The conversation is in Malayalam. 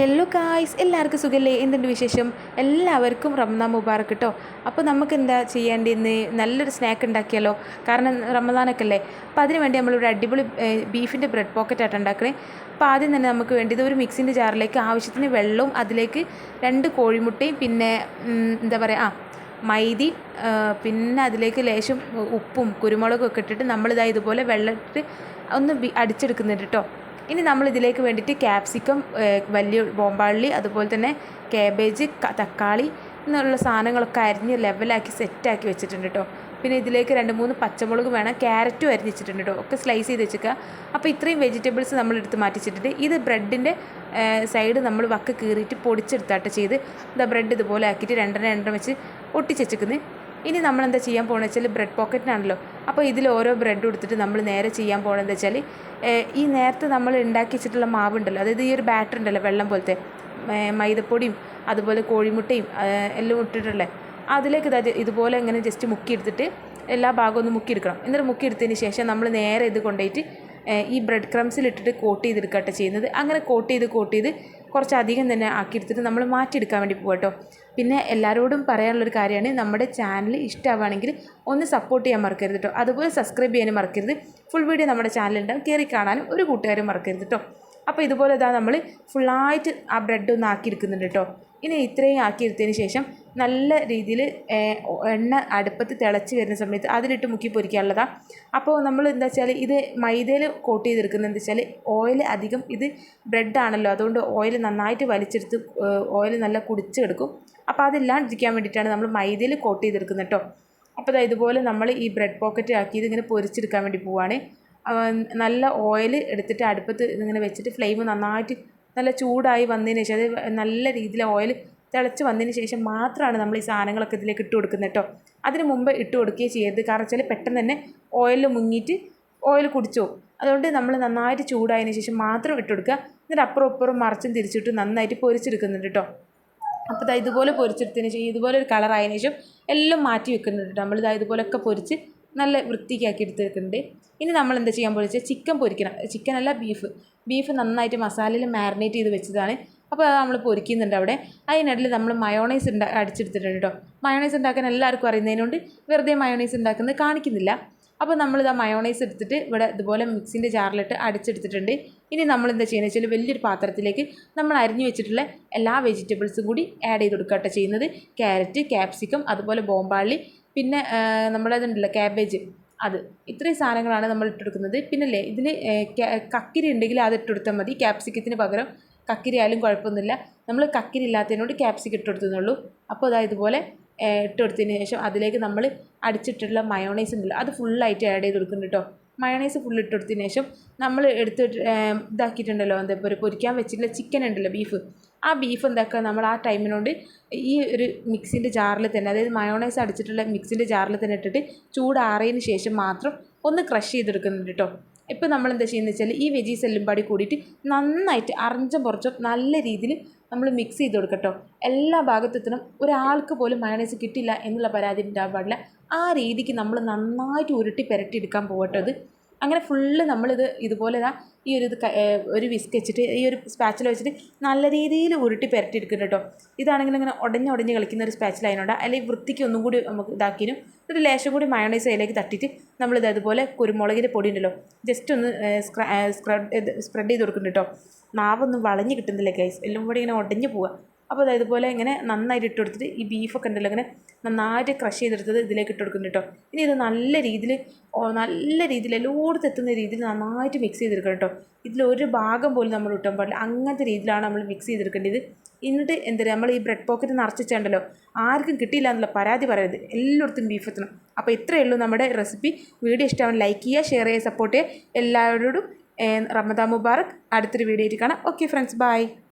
ഹലോ കായ്സ് എല്ലാവർക്കും സുഖല്ലേ? എന്തുണ്ട് വിശേഷം? എല്ലാവർക്കും റംദാൻ മുബാറക് കേട്ടോ അപ്പോൾ നമുക്ക് എന്താ ചെയ്യേണ്ടതെന്ന് നല്ലൊരു സ്നാക്ക് ഉണ്ടാക്കിയാലോ? കാരണം റമദാനൊക്കെ അല്ലേ അപ്പോൾ അതിന് വേണ്ടി നമ്മളിവിടെ അടിപൊളി ബീഫിന്റെ ബ്രെഡ് പോക്കറ്റായിട്ട് ഉണ്ടാക്കണേ. അപ്പോൾ ആദ്യം തന്നെ നമുക്ക് വേണ്ടത് ഒരു മിക്സിന്റെ ജാറിലേക്ക് ആവശ്യത്തിന് വെള്ളവും അതിലേക്ക് രണ്ട് കോഴിമുട്ടയും പിന്നെ എന്താ പറയുക ആ മൈദി പിന്നെ അതിലേക്ക് ലേശം ഉപ്പും കുരുമുളകും ഒക്കെ ഇട്ടിട്ട് നമ്മളിതാ ഇതുപോലെ വെള്ളമിട്ട് ഒന്ന് അടിച്ചെടുക്കുന്നുണ്ട് കേട്ടോ ഇനി നമ്മൾ ഇതിലേക്ക് വേണ്ടിയിട്ട് ക്യാപ്സിക്കം വലിയ ബോംബാള്ളി അതുപോലെ തന്നെ കാബേജ് തക്കാളി എന്നുള്ള സാധനങ്ങളൊക്കെ അരിഞ്ഞ് ലെവലാക്കി സെറ്റാക്കി വെച്ചിട്ടുണ്ട് കേട്ടോ പിന്നെ ഇതിലേക്ക് രണ്ട് മൂന്ന് പച്ചമുളക് വേണം. ക്യാരറ്റും അരിഞ്ഞിച്ചിട്ടുണ്ട് കേട്ടോ ഒക്കെ സ്ലൈസ് ചെയ്ത് വെച്ചേക്കുക അപ്പോൾ ഇത്രയും വെജിറ്റബിൾസ് നമ്മൾ എടുത്ത് മാറ്റിച്ചിട്ടുണ്ട്. ഇത് ബ്രെഡിന്റെ സൈഡ് നമ്മൾ വക്ക് കീറിയിട്ട് പൊടിച്ചെടുത്താട്ട് ചെയ്ത്. ഇതാ ബ്രെഡ് ഇതുപോലെ ആക്കിയിട്ട് രണ്ടെണ്ണം രണ്ടെണ്ണം വെച്ച് ഒട്ടിച്ചെച്ചിക്കുന്നത് ഇനി നമ്മൾ എന്താ ചെയ്യാൻ പോകുന്നത് വെച്ചാൽ ബ്രെഡ് പോക്കറ്റിനാണല്ലോ അപ്പോൾ ഇതിൽ ഓരോ ബ്രെഡ് എടുത്തിട്ട് നമ്മൾ നേരെ ചെയ്യാൻ പോകുന്നത് വെച്ചാൽ ഈ നേരത്തെ നമ്മൾ ഉണ്ടാക്കി വെച്ചിട്ടുള്ള മാവുണ്ടല്ലോ അതായത് ഈ ഒരു ബാറ്റർ ഉണ്ടല്ലോ വെള്ളം പോലത്തെ മൈദപ്പൊടിയും അതുപോലെ കോഴിമുട്ടയും എല്ലാം ഇട്ടിട്ടുള്ളത് അതിലേക്ക് ഇതാ ഇതുപോലെ ഇങ്ങനെ ജസ്റ്റ് മുക്കിയെടുത്തിട്ട് എല്ലാ ഭാഗവും ഒന്ന് മുക്കിയെടുക്കണം. എന്നിട്ട് മുക്കിയെടുത്തതിന് ശേഷം നമ്മൾ നേരെ ഇത് കൊണ്ടുപോയിട്ട് ഈ ബ്രെഡ് ക്രംസിലിട്ടിട്ട് കോട്ട് ചെയ്തെടുക്കട്ടെ ചെയ്യുന്നത്. അങ്ങനെ കോട്ട് ചെയ്ത് കോട്ട് ചെയ്ത് കുറച്ചധികം തന്നെ ആക്കിയെടുത്തിട്ട് നമ്മൾ മാറ്റിയെടുക്കാൻ വേണ്ടി പോകും കേട്ടോ. പിന്നെ എല്ലാവരോടും പറയാനുള്ളൊരു കാര്യമാണ് നമ്മുടെ ചാനൽ ഇഷ്ടമാവുകയാണെങ്കിൽ ഒന്ന് സപ്പോർട്ട് ചെയ്യാൻ മറക്കരുത് കേട്ടോ. അതുപോലെ സബ്സ്ക്രൈബ് ചെയ്യാനും മറക്കരുത്. ഫുൾ വീഡിയോ നമ്മുടെ ചാനലുണ്ടാവും കയറി കാണാനും ഒരു കൂട്ടുകാരും മറക്കരുത് കേട്ടോ. അപ്പോൾ ഇതുപോലെ ഇതാ നമ്മൾ ഫുള്ളായിട്ട് ആ ബ്രെഡ് ഒന്ന് ആക്കിയെടുക്കുന്നുണ്ട് കേട്ടോ. ഇനി ഇത്രയും ആക്കിയെടുത്തതിന് ശേഷം നല്ല രീതിയിൽ എണ്ണ അടുപ്പത്ത് തിളച്ച് വരുന്ന സമയത്ത് അതിലിട്ട് മുക്കി പൊരിക്കാനുള്ളതാണ് അപ്പോൾ നമ്മൾ എന്താ വെച്ചാൽ ഇത് മൈദയിൽ കോട്ട് ചെയ്തെടുക്കുന്നത് എന്താ വെച്ചാൽ ഓയിൽ അധികം ഇത് ബ്രെഡാണല്ലോ അതുകൊണ്ട് ഓയിൽ നന്നായിട്ട് വലിച്ചെടുത്ത് ഓയിൽ നല്ല കുടിച്ചെടുക്കും. അപ്പോൾ അതില്ലാണ്ടിരിക്കാൻ വേണ്ടിയിട്ടാണ് നമ്മൾ മൈദയിൽ കോട്ട് ചെയ്തെടുക്കുന്നത് കേട്ടോ. അപ്പോൾ ഇതുപോലെ നമ്മൾ ഈ ബ്രെഡ് പോക്കറ്റ് ആക്കി ഇതിങ്ങനെ പൊരിച്ചെടുക്കാൻ വേണ്ടി പോവുകയാണ് നല്ല ഓയിൽ എടുത്തിട്ട് അടുപ്പത്ത് ഇങ്ങനെ വെച്ചിട്ട് ഫ്ലെയിം നന്നായിട്ട് നല്ല ചൂടായി വന്നതിന് ശേഷം അത് നല്ല രീതിയിൽ ഓയിൽ തിളച്ച് വന്നതിന് ശേഷം മാത്രമാണ് നമ്മൾ ഈ സാധനങ്ങളൊക്കെ ഇതിലേക്ക് ഇട്ട് കൊടുക്കുന്നത് കേട്ടോ. അതിന് മുമ്പ് ഇട്ട് കൊടുക്കുകയും ചെയ്യരുത്. കാരണം വെച്ചാൽ പെട്ടെന്ന് തന്നെ ഓയിൽ മുങ്ങിയിട്ട് ഓയിൽ കുടിച്ചു അതുകൊണ്ട് നമ്മൾ നന്നായിട്ട് ചൂടായതിന് ശേഷം മാത്രം ഇട്ട് കൊടുക്കുക. എന്നിട്ട് അപ്പുറം അപ്പുറം മറിച്ചും തിരിച്ചിട്ട് നന്നായിട്ട് പൊരിച്ചെടുക്കുന്നുണ്ട് കേട്ടോ. അപ്പോൾ ഇതാ ഇതുപോലെ പൊരിച്ചെടുത്തതിന് ശേഷം ഇതുപോലെ ഒരു കളറായതിനു ശേഷം എല്ലാം മാറ്റി വെക്കുന്നുണ്ട് നമ്മൾ ഇതാ ഇതുപോലെയൊക്കെ പൊരിച്ച് നല്ല വൃത്തിക്കാക്കി എടുത്തിട്ടുണ്ട്. ഇനി നമ്മൾ എന്താ ചെയ്യാൻ പോലെച്ചാൽ ചിക്കൻ പൊരിക്കണം. ചിക്കനല്ല ബീഫ് ബീഫ് നന്നായിട്ട് മസാലയിൽ മാരിനേറ്റ് ചെയ്ത് വെച്ചതാണ്. അപ്പോൾ അത് നമ്മൾ പൊരിക്കുന്നുണ്ട് അവിടെ. അതിനിടയിൽ നമ്മൾ മയോണൈസ് ഉണ്ടാ അടിച്ചെടുത്തിട്ടുണ്ട് കേട്ടോ. മയോണൈസ് ഉണ്ടാക്കാൻ എല്ലാവർക്കും അറിയുന്നതിനുകൊണ്ട് വെറുതെ മയോണൈസ് ഉണ്ടാക്കുന്നത് കാണിക്കുന്നില്ല. അപ്പോൾ നമ്മൾ ഇതാ മയോണൈസ് എടുത്തിട്ട് ഇവിടെ ഇതുപോലെ മിക്സിന്റെ ജാറിലിട്ട് അടിച്ചെടുത്തിട്ടുണ്ട്. ഇനി നമ്മൾ എന്താ ചെയ്യുന്നത് വെച്ചാൽ വലിയൊരു പാത്രത്തിലേക്ക് നമ്മൾ അരിഞ്ഞു വെച്ചിട്ടുള്ള എല്ലാ വെജിറ്റബിൾസും കൂടി ആഡ് ചെയ്ത് കൊടുക്കട്ടെ ചെയ്യുന്നത്. ക്യാരറ്റ് ക്യാപ്സിക്കം അതുപോലെ ബോംബാളി പിന്നെ നമ്മളതുണ്ടല്ലോ ക്യാബേജ് അത് ഇത്രയും സാധനങ്ങളാണ് നമ്മൾ ഇട്ടെടുക്കുന്നത് പിന്നല്ലേ ഇതിൽ കക്കിരി ഉണ്ടെങ്കിൽ അത് ഇട്ടെടുത്താൽ മതി. ക്യാപ്സിക്കത്തിന് പകരം കക്കിരി ആയാലും കുഴപ്പമൊന്നുമില്ല. നമ്മൾ കക്കിരി ഇല്ലാത്തതിനോട് ക്യാപ്സിക്കം ഇട്ടെടുത്തുന്നുള്ളൂ അപ്പോൾ അതായത് ഇതുപോലെ ഇട്ട് കൊടുത്തതിന് ശേഷം അതിലേക്ക് നമ്മൾ അടിച്ചിട്ടുള്ള മയോണൈസ് ഉണ്ടല്ലോ അത് ഫുള്ളായിട്ട് ആഡ് ചെയ്ത് കൊടുക്കുന്നുണ്ട് കേട്ടോ മയോണൈസ് ഫുൾ ഇട്ട് കൊടുത്തതിന് ശേഷം നമ്മൾ എടുത്ത് ഇതാക്കിയിട്ടുണ്ടല്ലോ എന്താ ഇപ്പോൾ പൊരിക്കാൻ വെച്ചിട്ടുള്ള ചിക്കൻ ഉണ്ടല്ലോ ബീഫ് ആ ബീഫ് എന്താക്കുക? നമ്മൾ ആ ടൈമിനോട് ഈ ഒരു മിക്സിന്റെ ജാറിൽ തന്നെ അതായത് മയോണൈസ് അടിച്ചിട്ടുള്ള മിക്സിന്റെ ജാറിൽ തന്നെ ഇട്ടിട്ട് ചൂടാറിയതിന് ശേഷം മാത്രം ഒന്ന് ക്രഷ് ചെയ്തെടുക്കുന്നുണ്ട് കേട്ടോ ഇപ്പോൾ നമ്മൾ എന്താ ചെയ്യുന്നത് വെച്ചാൽ ഈ വെജീസ് എല്ലാം പാടി കൂടിയിട്ട് നന്നായിട്ട് അറഞ്ചം പുറച്ചും നല്ല രീതിയിൽ നമ്മൾ മിക്സ് ചെയ്ത് കൊടുക്കട്ടോ. എല്ലാ ഭാഗത്തെത്തണം ഒരാൾക്ക് പോലും മയണൈസ് കിട്ടില്ല എന്നുള്ള പരാതി ഉണ്ടാകാൻ പാടില്ല ആ രീതിക്ക് നമ്മൾ നന്നായിട്ട് ഉരുട്ടി പുരട്ടി എടുക്കാൻ പോകട്ടോ അങ്ങനെ ഫുള്ള് നമ്മളിത് ഇതുപോലെ ഇതാ ഈ ഒരു ഇത് ഒരു വിസ്ക് വെച്ചിട്ട് ഈ ഒരു സ്പാച്ചിൽ വെച്ചിട്ട് നല്ല രീതിയിൽ ഉരുട്ടി പുരട്ടി എടുക്കുന്നുണ്ട് കേട്ടോ ഇതാണെങ്കിൽ ഇങ്ങനെ ഉടഞ്ഞ് ഉടഞ്ഞ് കളിക്കുന്ന ഒരു സ്പാച്ചിൽ അതിനോട് അല്ലെങ്കിൽ വൃത്തിക്ക് ഒന്നും കൂടി നമുക്ക് ഇതാക്കിനും ഒരു ലേശം കൂടി മയോണൈസ് അതിലേക്ക് തട്ടിയിട്ട് നമ്മളിത് അതുപോലെ കുരുമുളകിന്റെ പൊടി ഉണ്ടല്ലോ ജസ്റ്റ് ഒന്ന് സ്പ്രെഡ് സ്പ്രെഡ് ചെയ്ത് കൊടുക്കുന്നുണ്ട് കേട്ടോ നാവൊന്നും വളഞ്ഞ് കിട്ടുന്നില്ല ഗൈസ് എല്ലാം കൂടി ഇങ്ങനെ ഉടഞ്ഞ് പോവുക. അപ്പോൾ അതായത് ഇതുപോലെ ഇങ്ങനെ നന്നായിട്ട് ഇട്ട് കൊടുത്തിട്ട് ഈ ബീഫൊക്കെ ഉണ്ടല്ലോ ഇങ്ങനെ നന്നായിട്ട് ക്രഷ് ചെയ്തെടുത്തത് ഇതിലേക്ക് ഇട്ട് കൊടുക്കുന്നുണ്ട് കേട്ടോ. ഇനി ഇത് നല്ല രീതിയിൽ നല്ല രീതിയിൽ എല്ലായിടത്തും എത്തുന്ന രീതിയിൽ നന്നായിട്ട് മിക്സ് ചെയ്തെടുക്കണം കേട്ടോ. ഇതിലൊരു ഭാഗം പോലും നമ്മൾ ഇട്ടാൻ പാടില്ല. അങ്ങനത്തെ രീതിയിലാണ് നമ്മൾ മിക്സ് ചെയ്തെടുക്കേണ്ടത്. എന്നിട്ട് എന്താ പറയുക നമ്മൾ ഈ ബ്രെഡ് പോക്കറ്റ് നിറച്ചിട്ടുണ്ടല്ലോ ആർക്കും കിട്ടിയില്ല എന്നുള്ള പരാതി പറയരുത്. എല്ലായിടത്തും ബീഫ് എത്തണം. അപ്പോൾ ഇത്രയേ ഉള്ളൂ നമ്മുടെ റെസിപ്പി വീഡിയോ ഇഷ്ടമാണ് ലൈക്ക് ചെയ്യുക ഷെയർ ചെയ്യുക സപ്പോർട്ട് ചെയ്യുക. എല്ലാവരോടും റമദാ മുബാറക്. അടുത്തൊരു വീഡിയോ ആയിട്ട് കാണാം. Okay friends bye